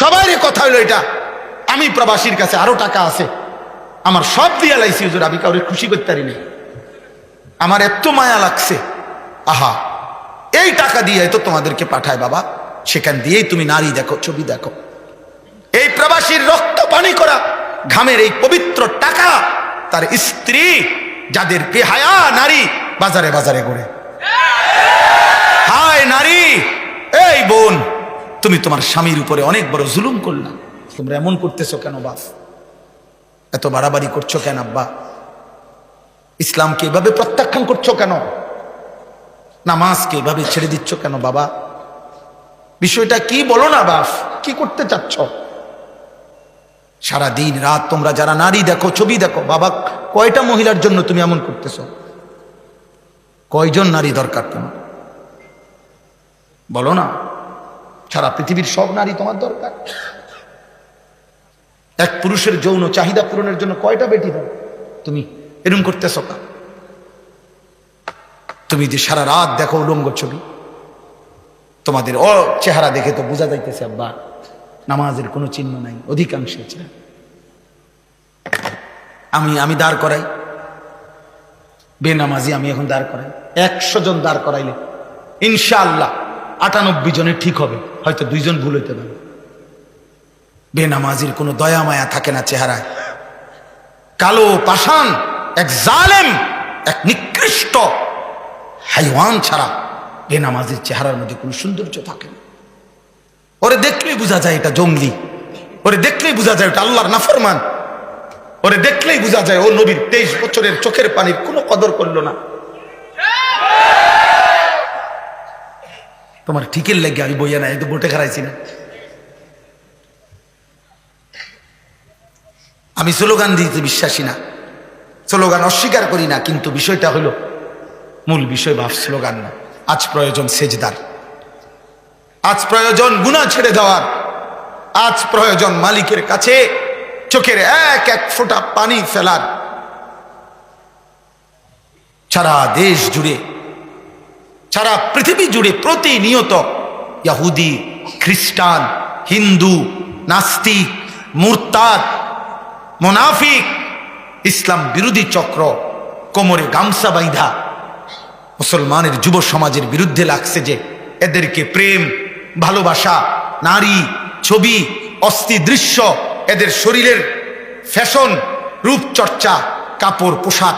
সবাই কথা হলো এটা। আমি প্রবাসীর কাছে আরও টাকা আছে। আমার সব দিয়া লাইছি হুজুর, আমি কাউরে খুশি করতে পারিনি। আমার এত মায়া লাগছে। আহা, এই টাকা দিয়ে তো তোমাদেরকে পাঠায় বাবা। সেখান দিয়েই তুমি নারী দেখো, ছবি দেখো। এই প্রবাসীর রক্ত পানি করা ঘামের এই পবিত্র টাকা তার স্ত্রী, যাদের বেহায়া নারী, বাজারে বাজারে ঘুরে হায় নারী, এই বোন তুমি তোমার স্বামীর উপরে অনেক বড় জুলুম করলা। তোমরা এমন করতেছো কেন বাপ? এত বাড়াবাড়ি করছ কেন আব্বা? ইসলামকে এভাবে প্রত্যাখ্যান করছ কেন? নামাজকে এভাবে ছেড়ে দিচ্ছ কেন বাবা? বিষয়টা কি বলো না বাপ? কি করতে চাচ্ছ? সারা দিন রাত তোমরা যারা নারী দেখো, ছবি দেখো, বাবা, কয়টা মহিলার জন্য তুমি এমন করতেছ? কয়জন নারী দরকার তোমার? বলো না। সারা পৃথিবীর সব নারী তোমার দরকার। এক পুরুষের যৌন চাহিদা পূরণের জন্য কয়টা বেটি দাও তুমি এরম করতেছ কা তুমি যে সারা রাত দেখো উলঙ্গ ছবি, তোমাদের অ চেহারা দেখে তো বোঝা যাইতেছে, আব্বা, নামাজের কোনো চিহ্ন নাই অধিকাংশের চেহারা আমি আমি দাঁড় করাই। বেনামাজি আমি এখন দাঁড় করাই। একশো জন দাঁড় করাইলে ইনশাআল্লাহ আটানব্বই জনে ঠিক হবে। হয়তো দুইজন ভুল হইতে পারে। বেনামাজির কোনো দয়া মায়া থাকে না চেহারায়। কালো পাষাণ, এক জালেম, এক নিকৃষ্ট হাইওয়ান ছাড়া বেনামাজির চেহারার মধ্যে কোনো সৌন্দর্য থাকে না। ওরে দেখলেই বোঝা যায় এটা জঙ্গলি। ওরে দেখলেই বোঝা যায় ওটা আল্লাহর নাফরমান। ওরে দেখলেই বোঝা যায় ও নবীর তেইশ বছরের চোখের পানির কোনো কদর করল না। তোমার ঠিকের লেগে আমি বইয়া নাই তো বোটে খারাইছি না। আমি স্লোগান দিতে বিশ্বাসী না, স্লোগান অস্বীকার করি না, কিন্তু বিষয়টা হলো, মূল বিষয় ভাব স্লোগান না। আজ প্রয়োজন সেজদার, আজ প্রয়োজন গুণা ছেড়ে দেওয়ার, আজ প্রয়োজন মালিকের কাছে চোখের এক এক ফোঁটা পানি ফেলার। সারা দেশ জুড়ে সারা পৃথিবী জুড়ে প্রতিনিয়ত ইয়াহুদি খ্রিস্টান, হিন্দু, নাস্তিক, মুরতাদ, মোনাফিক, ইসলাম বিরোধী চক্র, কোমরে গামসা বাইধা মুসলমানের যুব সমাজের বিরুদ্ধে লাগছে যে এদেরকে প্রেম, ভালোবাসা, নারী, ছবি, অস্থি দৃশ্য, এদের শরীরের ফ্যাশন, রূপচর্চা, কাপড় পোশাক,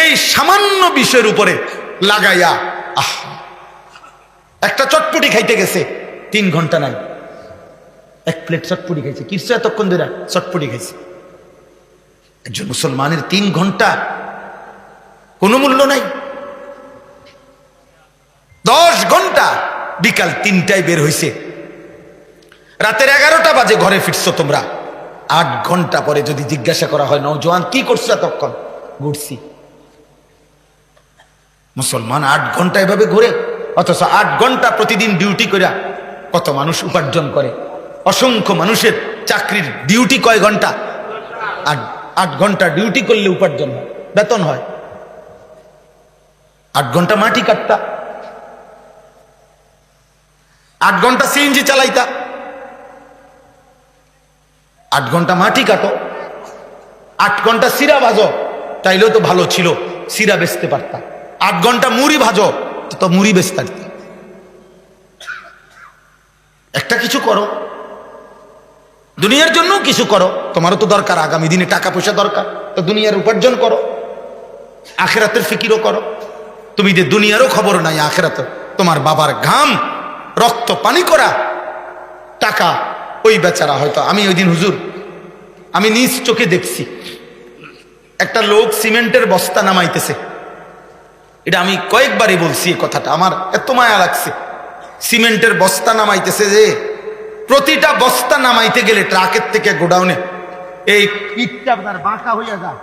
এই সামান্য বিষয়ের উপরে লাগাইয়া আহ, একটা চটপটি খাইতে গেছে, তিন ঘণ্টা নাই। এক প্লেট চটপটি খাইছে। কিছু এতক্ষণ ধরে চটপটি খাইছে। একজন মুসলমানের তিন ঘণ্টা কোনো মূল্য নাই। দশ ঘণ্টা বিকাল তিনটায় বের হইছে। রাতের এগারোটা বাজে ঘরে ফিরছো তোমরা। আট ঘণ্টা পরে যদি জিজ্ঞাসা করা হয় নৌজওয়ান কি করছ এতক্ষণ? ঘুরছি। মুসলমান আট ঘণ্টা এভাবে ঘুরে, অথচ আট ঘণ্টা প্রতিদিন ডিউটি করে কত মানুষ উপার্জন করে। অসংখ্য মানুষের চাকরির ডিউটি কয় ঘণ্টা? আট আট ঘণ্টা ডিউটি করলে উপার্জন হয়, বেতন হয়। আট ঘণ্টা মাটি কাটতা। আট ঘণ্টা সিএনজি চালাইতা। আট ঘণ্টা মাটি কাটো। আট ঘণ্টা সিরা ভাজো তাইলেও তো ভালো ছিল, সিরা বেচতে পারতাম আট ঘণ্টা মুড়ি ভাজো, তো মুড়ি বেচতে পারতাম একটা কিছু করো। দুনিয়ার জন্য কিছু করো। তোমারও তো দরকার, আগামী দিনে টাকা পয়সা দরকার, তো দুনিয়ার উপার্জন করো। আখেরাতের ফিকিরও করো। তুমি যে দুনিয়ারও খবর নাই আখেরাতে, তোমার বাবার ঘাম, রক্ত, পানি করা, টাকা, ওই বেচারা হয়তো। আমি ওই দিন হুজুর, আমি নিজ চোখে দেখছি। একটা লোক সিমেন্টের বস্তা নামাইতেছে। এটা আমি কয়েকবারই বলছি এই কথাটা, আমার এত মায়া লাগছে। সিমেন্টের বস্তা নামাইতেছে যে, প্রতিটা বস্তা নামাইতে গেলে ট্রাকের থেকে গোডাউনে এই পিঠটা আপনার বাঁকা হইয়া যায়।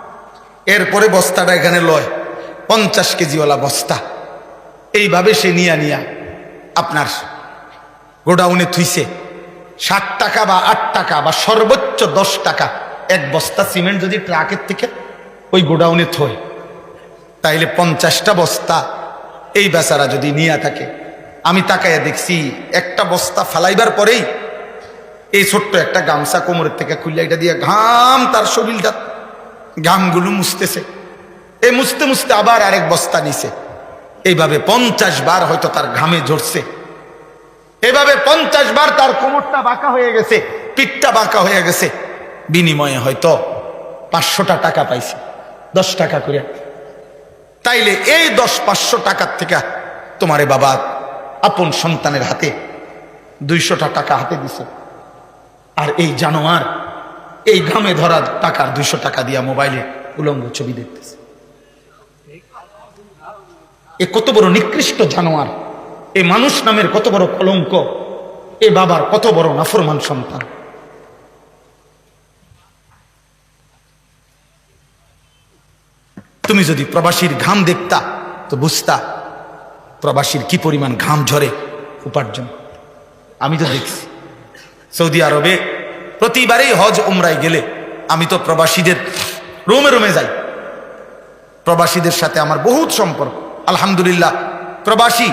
এরপরে বস্তাটা এখানে লয়, পঞ্চাশ কেজিওয়ালা বস্তা। এইভাবে সে নিয়া নিয়া আপনার গোডাউনে থুইছে। ষাট টাকা বা আট টাকা বা সর্বোচ্চ দশ টাকা এক বস্তা সিমেন্ট যদি ট্রাকের থেকে ওই গোডাউনে থয় তাইলে পঞ্চাশটা বস্তা এই বেচারা যদি নিয়ে থাকে। আমি তাকাইয়া দেখছি, একটা বস্তা ফালাইবার পরেই এই ছোট্ট একটা গামছা কোমরের থেকে খুললে এটা দিয়ে ঘাম তার শরীরটা, ঘামগুলো মুছতেছে। এই মুছতে মুছতে আবার আরেক বস্তা নিছে। এইভাবে পঞ্চাশ বার হয়তো তার ঘামে ঝরছে। এভাবে পঞ্চাশ বার তার কোমরটা বাঁকা হয়ে গেছে, পিঠটা বাঁকা হয়ে গেছে। বিনিময়ে হয়তো পাঁচশোটা টাকা পাইছে। দশ টাকা করে তাইলে এই দশ পাঁচশো টাকার থেকে তোমারে বাবা আপন সন্তানের হাতে দুইশোটা টাকা হাতে দিছে। আর এই জানোয়ার, এই ঘামে ধরা টাকার দুইশো টাকা দিয়া মোবাইলে উলঙ্গ ছবি দেখতেছে। এ কত বড় নিকৃষ্ট জানোয়ার, এ মানুষ নামের কত বড় কলঙ্ক, এ বাবার কত বড় নাফরমান সন্তান। তুমি যদি প্রবাসীর ঘাম দেখতা, তো বুঝতা প্রবাসীর কি পরিমাণ ঘাম ঝরে উপার্জন। আমি তো দেখছি। সৌদি আরবে প্রতিবারেই হজ উমরায় গেলে আমি তো প্রবাসীদের রোমে রোমে যাই। প্রবাসীদের সাথে আমার বহুত সম্পর্ক। আলহামদুলিল্লাহ, প্রবাসী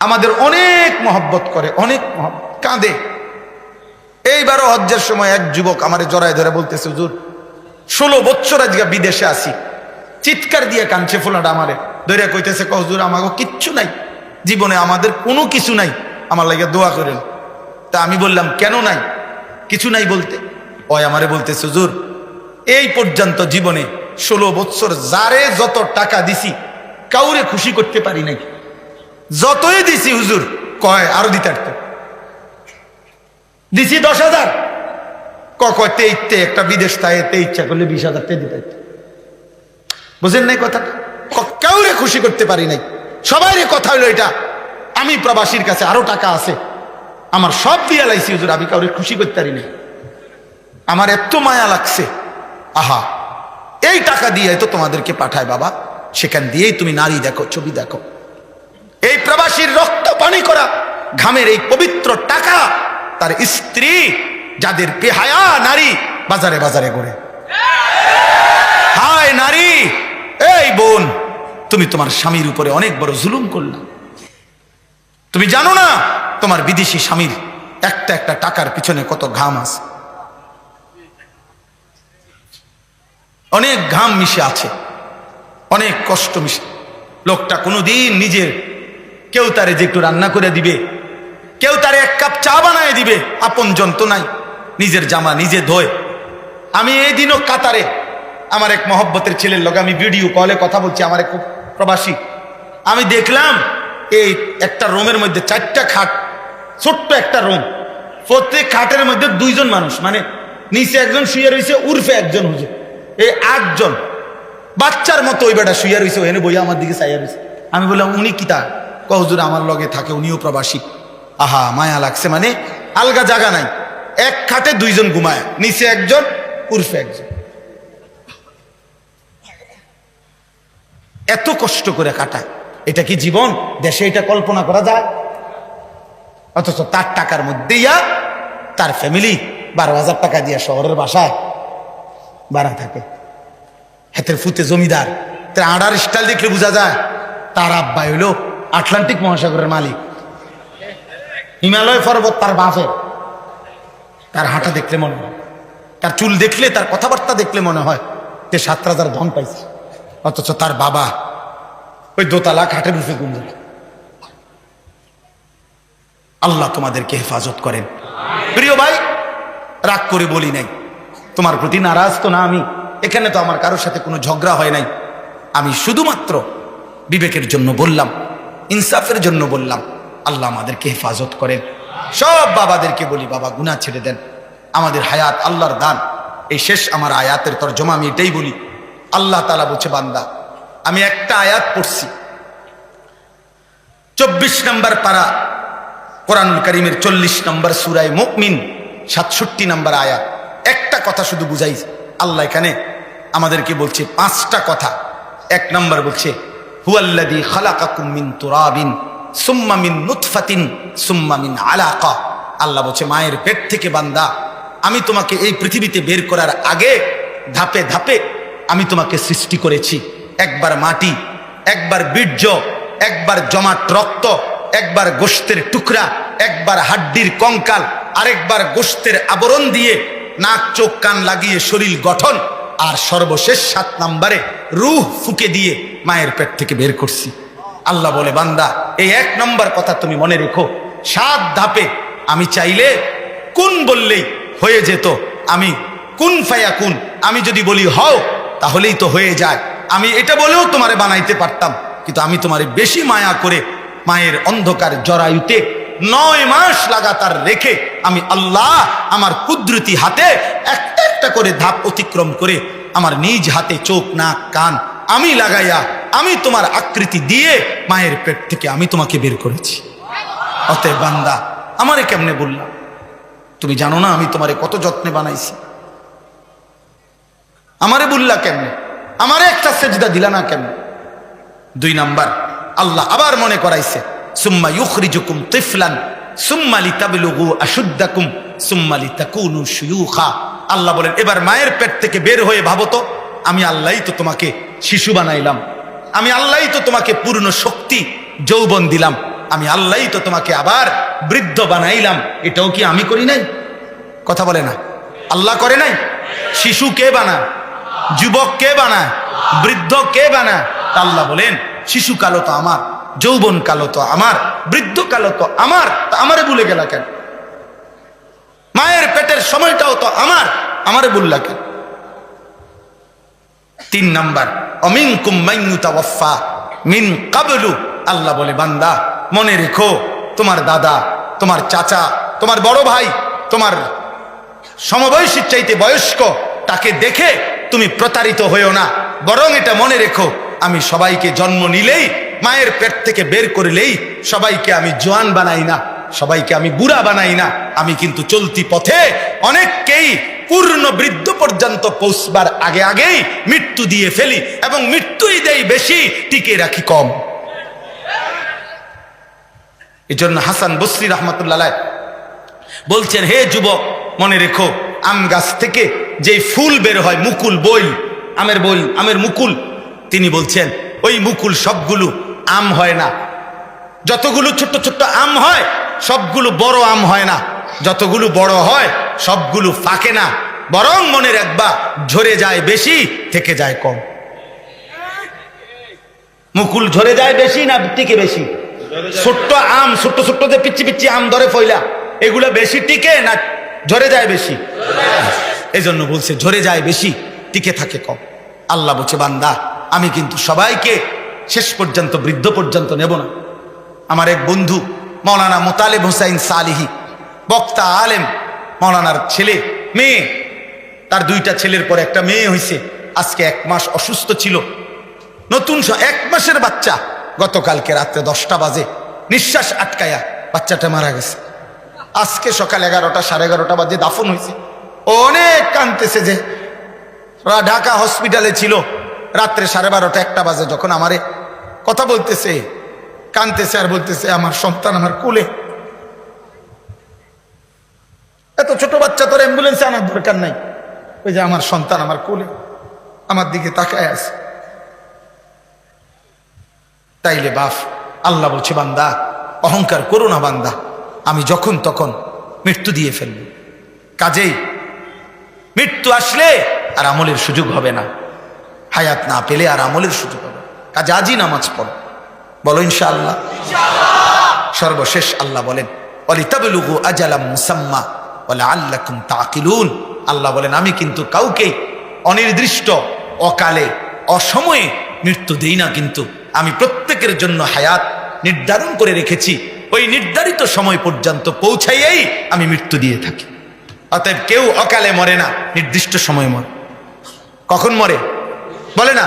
আমাদের অনেক মহব্বত করে, অনেক কাঁদে। এইবারও হজ্জের সময় এক যুবক আমার জড়ায় ধরে বলতেছে, হুজুর ষোলো বছর আজকে বিদেশে আসি চিৎকার দিয়ে কাঁদছে ফোলাটা আমারে। ধরে কইতেছে কহজুর আমাকে কিচ্ছু নাই। জীবনে আমাদের কোনো কিছু নাই। আমার লাগে দোয়া করেন। তা আমি বললাম, কেন নাই? কিছু নাই বলতে। ওই আমারে বলতেছে, হুজুর, এই পর্যন্ত জীবনে ষোলো বছর যারে যত টাকা দিছি, কাউরে খুশি করতে পারি নাই। যতই দিছি, হুজুর, কয়, আরও দিতে দিছি দশ হাজার। কয় তেইতে একটা বিদেশ তাইতে ইচ্ছা করলে বিশ হাজার তে দিতে বুঝেন নাই কথাটা? কাউরে খুশি করতে পারি নাই। সবাই কথা হলো এটা। আমি প্রবাসীর কাছে আরও টাকা আছে। আমার সব দিয়া লাইছি, হুজুর, আমি কাউরে খুশি করতে পারি নাই। আমার এত মায়া লাগছে। আহা, এই টাকা দিয়ে তো তোমাদেরকে পাঠায় বাবা। সেখান দিয়েই তুমি নারী দেখো, ছবি দেখো। এই প্রবাসীর রক্ত পানি করা, ঘামের এই পবিত্র টাকা, তার স্ত্রী যাদের বেহায়া নারী, বাজারে বাজারে ঘুরে হায় নারী! এই বোন, তুমি তোমার স্বামীর উপরে অনেক বড় জুলুম করলা। তুমি জানো না, তোমার বিদেশি স্বামীর একটা একটা টাকার পিছনে কত ঘাম আছে। অনেক ঘাম মিশে আছে। অনেক কষ্ট মিশে। লোকটা কোনোদিন নিজের, কেউ তারে যে একটু রান্না করে দিবে, কেউ তারে এক কাপ চা বানায় দিবে, আপন তো নাই নিজের জামা নিজে ধোয়। আমি এই দিনও কাতারে। আমার এক মহব্বতের ছেলের লগে আমি ভিডিও কলে কথা বলছি, আমার এক প্রবাসী। আমি দেখলাম, এই একটা রুমের মধ্যে চারটা খাট, ছোট্ট একটা রুম। প্রত্যেক খাটের মধ্যে দুইজন মানুষ মানে নিচে একজন শুয়ে রয়েছে উর্ফে একজন হুজুর এই আটজন। বাচ্চার মতো ওই বেটা শুয়ে রয়েছে এনে বইয়া আমার দিকে চাইয়া রয়েছে আমি বললাম, উনি কি তা? কহজুর আমার লগে থাকে, উনিও প্রবাসী। আহা, মায়া লাগছে মানে আলগা জায়গা নাই। এক খাটে দুইজন ঘুমায়, নিচে একজন, উর্ফে একজন। এত কষ্ট করে কাটায়, এটা কি জীবন? দেশে এটা কল্পনা করা যায়? অথচ তার টাকার মধ্যে ইয়া তার ফ্যামিলি বারো হাজার টাকা দিয়ে শহরের বাসায় বাড়া থাকে। হাতের ফুতে জমিদার, তার আড়ার স্টাইল দেখলে বোঝা যায়, তার আব্বাই হইল আটলান্টিক মহাসাগরের মালিক। হিমালয় পর্বত তার বাপে তার হাঁটা দেখলে মনে হয়। তার চুল দেখলে, তার কথাবার্তা দেখলে মনে হয় যে সাত হাজার ধন পাইছে। অথচ তার বাবা ওই দোতলা খাটের রুফে গুঞ্জন আল্লাহ তোমাদেরকে হেফাজত করেন। প্রিয় ভাই, রাগ করে বলি নাই। তোমার প্রতি নারাজ তো না আমি। এখানে তো আমার কারোর সাথে কোনো ঝগড়া হয় নাই। আমি শুধুমাত্র বিবেকের জন্য বললাম, ইনসাফের জন্য বললাম, আল্লাহ আমাদেরকে হেফাজত করেন। সব বাবাদেরকে বলি, বাবা, গুনাহ ছেড়ে দেন। আমাদের হায়াত আল্লাহর দান। এই শেষ আমার আয়াতের তর্জমা, আমি এটাই বলি। আল্লাহ তালা বলছে, বান্দা, আমি একটা আয়াত পড়ছি। চব্বিশ নম্বর পারা কোরআন করিমের চল্লিশ নম্বর সুরায় মুকমিন সাতষট্টি নম্বর আয়াত। একটা কথা শুধু বুঝাই, আল্লাহ এখানে আমাদেরকে বলছে পাঁচটা কথা। এক নম্বর বলছে হুয়াল্লাদি খালাকাকুম মিন তুরাবিন। সুম্মা মিন নুতফাতিন, সুম্মা মিন আলাকা। আল্লাহ বলছে, মায়ের পেট থেকে বান্দা, আমি তোমাকে এই পৃথিবীতে বের করার আগে ধাপে ধাপে আমি তোমাকে সৃষ্টি করেছি। একবার মাটি, একবার বীর্য, একবার জমাট রক্ত, একবার গোস্তের টুকরা, একবার হাড্ডির কঙ্কাল, আরেকবার গোস্তের আবরণ দিয়ে নাক, চোখ, কান লাগিয়ে শরীর গঠন, আর সর্বশেষ সাত নাম্বারে রুহ ফুকে দিয়ে মায়ের পেট থেকে বের করছি। আল্লাহ বলে, বান্দা এই এক নম্বর কথা তুমি মনে রেখো। সাত ধাপে আমি চাইলে কোন বললেই হয়ে যেত। আমি কোন ফায়া কোন, আমি যদি বলি হও, তাহলেই তো হয়ে যায়। আমি এটা বলেও তোমারে বানাইতে পারতাম, কিন্তু আমি তোমারে বেশি মায়া করে মায়ের অন্ধকার জরায়ুতে নয় মাস লাগাতার রেখে আমি আল্লাহ আমার কুদরতি হাতে একটা একটা করে ধাপ অতিক্রম করে আমার নিজ হাতে চোখ, নাক, কান আমি লাগাইয়া, আমি তোমার আকৃতি দিয়ে মায়ের পেট থেকে আমি তোমাকে বের করেছি। অতএব বান্দা, আমারে কেমনে বললাম তুমি জানো না আমি তোমারে কত যত্নে বানাইছি। আমারে বললা কেমনে? আমারে একটা সেজদা দিলা না কেমনে? দুই নাম্বার, আল্লাহ আবার মনে করাইছে, সুম্মা ইউখরিজুকুম তিফলান, সুম্মা লিতাবলুগু আশুদ্দাকুম, সুম্মা লিতাকুনু শুয়ুখা। আল্লাহ বলেন, এবার মায়ের পেট থেকে বের হয়ে ভাবো তো, আমি আল্লাহই তো তোমাকে শিশু বানাইলাম। আমি আল্লাহই তো তোমাকে পূর্ণ শক্তি, যৌবন দিলাম। আমি আল্লাহই তো তোমাকে আবার বৃদ্ধ বানাইলাম। এটাও কি আমি করি নাই? কথা বলে না। আল্লাহ করে নাই? শিশু কে বানায়? যুবক কে বানায়? বৃদ্ধ কে বানায়? তা আল্লাহ বলেন, শিশু কালো তো আমার, যৌবন কালো তো আমার, বৃদ্ধ কালো তো আমার, তা আমারে ভুলে গেলা কেন? মায়ের পেটের সময়টাও তো আমার, আমারে বললা কেন? তিন নাম্বার অমিন কুম্মাইনুতাওয়াফা মিন কাবলু, আল্লাহ বলে, বান্দা, মনে রেখো, তোমার দাদা, তোমার চাচা, তোমার বড় ভাই, তোমার সমবয়সীর চাইতে বয়স্ক, তাকে দেখে তুমি প্রতারিত হয়েও না। বরং এটা মনে রেখো, আমি সবাইকে জন্ম নিলেই, মায়ের পেট থেকে বের করলেই, সবাইকে আমি জোয়ান বানাই না, সবাইকে আমি বুড়া বানাই না, আমি কিন্তু চলতি পথে অনেককেই পূর্ণ বৃদ্ধ পর্যন্ত পৌঁছবার আগে আগেই মৃত্যু দিয়ে ফেলি এবং মৃত্যুই দেই বেশি টিকে রাখি কম। এই জন্য হাসান বসরি রহমতুল্লাহ বলছেন, হে যুবক, মনে রেখো, আম গাছ থেকে যে ফুল বের হয়, মুকুল বই আমের বই আমের মুকুল, তিনি বলছেন, ওই মুকুল সবগুলো আম হয় না। যতগুলো ছোট্ট ছোট্ট আম হয়, সবগুলো বড় আম হয় না। যতগুলো বড় হয় সবগুলো ফাঁকে না, বরং মনে রাখবা, ঝরে যায় বেশি, থেকে যায় কম। মুকুল ঝরে যায় বেশি না টিকে বেশি? ছোট্ট আম, ছোট্ট ছোট্ট যে পিচ্ছি পিচ্ছি আম ধরে ফইলা, এগুলো বেশি টিকে না ঝরে যায় বেশি? এই জন্য বলছে, ঝরে যায় বেশি, টিকে থাকে কম। আল্লাহ বলছে, বান্দা, আমি কিন্তু সবাইকে শেষ পর্যন্ত, বৃদ্ধ পর্যন্ত নেব না। আমার এক বন্ধু, মৌলানা মোতালেব হুসাইন সালিহি, বক্তা আলেম মৌলানার ছেলে, মেয়ে। তার দুইটা ছেলের পর একটা মেয়ে হয়েছে আজকে এক মাস অসুস্থ ছিল। নতুন এক মাসের বাচ্চা। গতকালকে রাত্রে দশটা বাজে। নিঃশ্বাস আটকায়া বাচ্চাটা মারা গেছে। আজকে সকাল এগারোটা, সাড়ে এগারোটা বাজে দাফন হয়েছে অনেক কানতেছে যে ঢাকা হসপিটালে ছিল। রাত্রে সাড়ে বারোটা, একটা বাজে যখন আমারে কথা বলতেছে। কানতেছে আর বলতেছে, আমার সন্তান আমার কোলে। এত ছোট বাচ্চা তোর অ্যাম্বুলেন্সে আনার দরকার নাই। ওই যে আমার সন্তান আমার কোলে আমার দিকে তাকায় আছে। তাইলে বাফ আল্লাহ বলছে বান্দা অহংকার করো না বান্দা আমি যখন তখন মৃত্যু দিয়ে ফেলব। কাজেই মৃত্যু আসলে আর আমলের সুযোগ হবে না। হায়াত না পেলে আর আমলের সুযোগ হবে কাজে আজই নামাজ পড়ো। বলো ইনশাআল্লাহ। সর্বশেষ আল্লাহ বলেন অলিতাবলুগু আজালাম মুসাম্মা বলে আল্লাহ বলেন, আমি কিন্তু কাউকে অনির্দিষ্ট, অকালে, অসময়ে মৃত্যু দেই না কিন্তু। আমি প্রত্যেকের জন্য হায়াত নির্ধারণ করে রেখেছি। ওই নির্ধারিত সময় পর্যন্ত পৌঁছাইয়াই আমি মৃত্যু দিয়ে থাকি। অতএব কেউ অকালে মরে না, নির্দিষ্ট সময় মরে। কখন মরে? বলে না,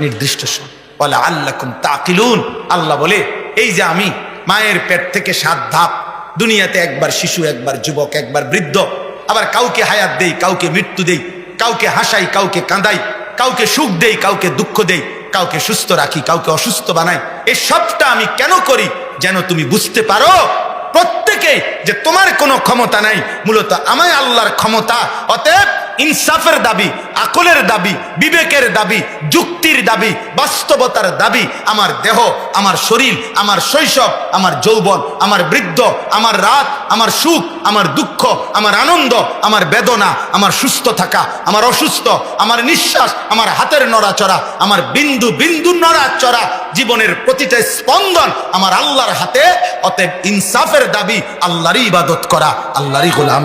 নির্দিষ্ট সময়। বলে আল্লাকুম তাকিলুন। আল্লাহ বলে, এই যে আমি মায়ের পেট থেকে সাত ধাপ দুনিয়াতে একবার শিশু, একবার যুবক, একবার বৃদ্ধ। আবার কাউকে হায়াত দেই, কাউকে মৃত্যু দেই, কাউকে হাসাই, কাউকে কাঁদাই, কাউকে সুখ দেই, কাউকে দুঃখ দেই, কাউকে সুস্থ রাখি, কাউকে অসুস্থ বানাই। এই সবটা আমি কেন করি? যেন তুমি বুঝতে পারো। প্রত্যেকে যে তোমার কোনো ক্ষমতা নাই, মূলত আমায় আল্লাহর ক্ষমতা, অতএব ইনসাফের দাবি, আকলের দাবি, বিবেকের দাবি, যুক্তির দাবি, বাস্তবতার দাবি, আমার দেহ, আমার শরীর, আমার শৈশব, আমার যৌবন, আমার বৃদ্ধ, আমার রাত, আমার সুখ, আমার দুঃখ, আমার আনন্দ, আমার বেদনা, আমার সুস্থ থাকা, আমার অসুস্থ, আমার নিঃশ্বাস, আমার হাতের নড়াচড়া, আমার বিন্দু বিন্দু নড়াচড়া, জীবনের প্রতিটা স্পন্দন আমার আল্লাহর হাতে, অতএব ইনসাফের দাবি আল্লাহরই ইবাদত করা, আল্লাহরই গোলাম।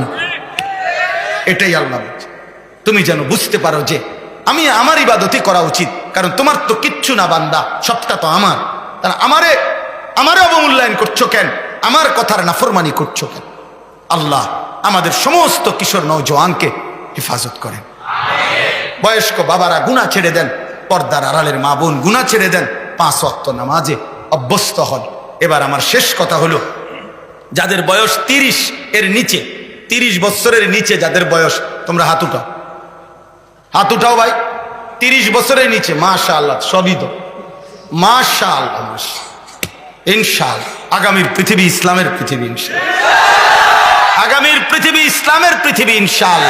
এটাই আল্লাহ বলছে। তুমি যেন বুঝতে পারো যে আমি আমার ইবাদতই করা উচিত। কারণ তোমার তো কিচ্ছু না বান্দা, সবটা তো আমার। তাহলে আমারে আমারে অবমূল্যায়ন করছ কেন? আমার কথার নাফরমানি করছ কেন? আল্লাহ আমাদের সমস্ত কিশোর নৌজওয়ানকে হেফাজত করেন। বয়স্ক বাবারা গুণা ছেড়ে দেন, পর্দার আড়ালের মা বোন গুণা ছেড়ে দেন, পাঁচ অক্ত নামাজে অভ্যস্ত হন। এবার আমার শেষ কথা হলো, যাদের বয়স তিরিশ এর নিচে, তিরিশ বছরের নিচে যাদের বয়স, তোমরা হাত উঠাও। হাত উঠাও ভাই। তিরিশ বছরের নিচে মাশা আল্লাহ সবই তো। মাশা আল্লাহ ইনশাল আগামীর পৃথিবী ইসলামের পৃথিবী ইনশাল আগামীর পৃথিবী ইসলামের পৃথিবী ইনশাল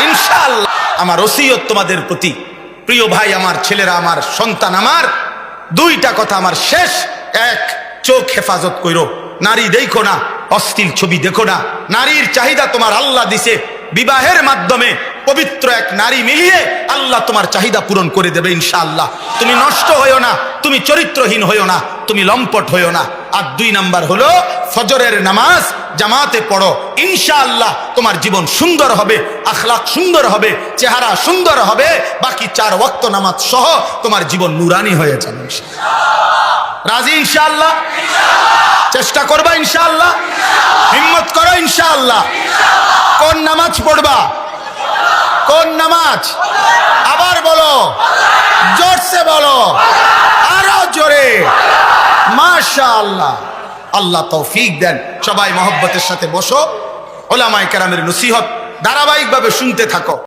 ইনশাল আমার ওসিয়ত তোমাদের প্রতি। প্রিয় ভাই, আমার ছেলেরা, আমার সন্তান আমার, দুইটা কথা আমার শেষ। এক, চোখ হেফাজত কইরো। নারী দেখো না অস্থির ছবি দেখো না। নারীর চাহিদা তোমার আল্লাহ দিছে। বিবাহের মাধ্যমে পবিত্র এক নারী মিলিয়ে আল্লাহ তোমার চাহিদা পূরণ করে দেবে ইনশাআল্লাহ। তুমি নষ্ট হইও না, তুমি চরিত্রহীন হইও না, তুমি লম্পট হইও না। আর দুই নাম্বার হলো ফজরের নামাজ জামাতে পড়ো, ইনশাআল্লাহ তোমার জীবন সুন্দর হবে, আখলাক সুন্দর হবে, চেহারা সুন্দর হবে, বাকি চার ওয়াক্ত নামাজ সহ তোমার জীবন নুরানি হয়ে যাবে রাজি, ইনশাআল্লাহ? চেষ্টা করবা, ইনশাআল্লাহ? হিম্মত করো, ইনশাআল্লাহ। কোন নামাজ পড়বা? কোন নামাজ? আবার বলো। জোরসে বলো। আরও জোরে। মাশা আল্লাহ আল্লাহ তৌফিক দেন। সবাই মহব্বতের সাথে বসো। ওলামাই কেরামের নসিহত ধারাবাহিকভাবে শুনতে থাকো।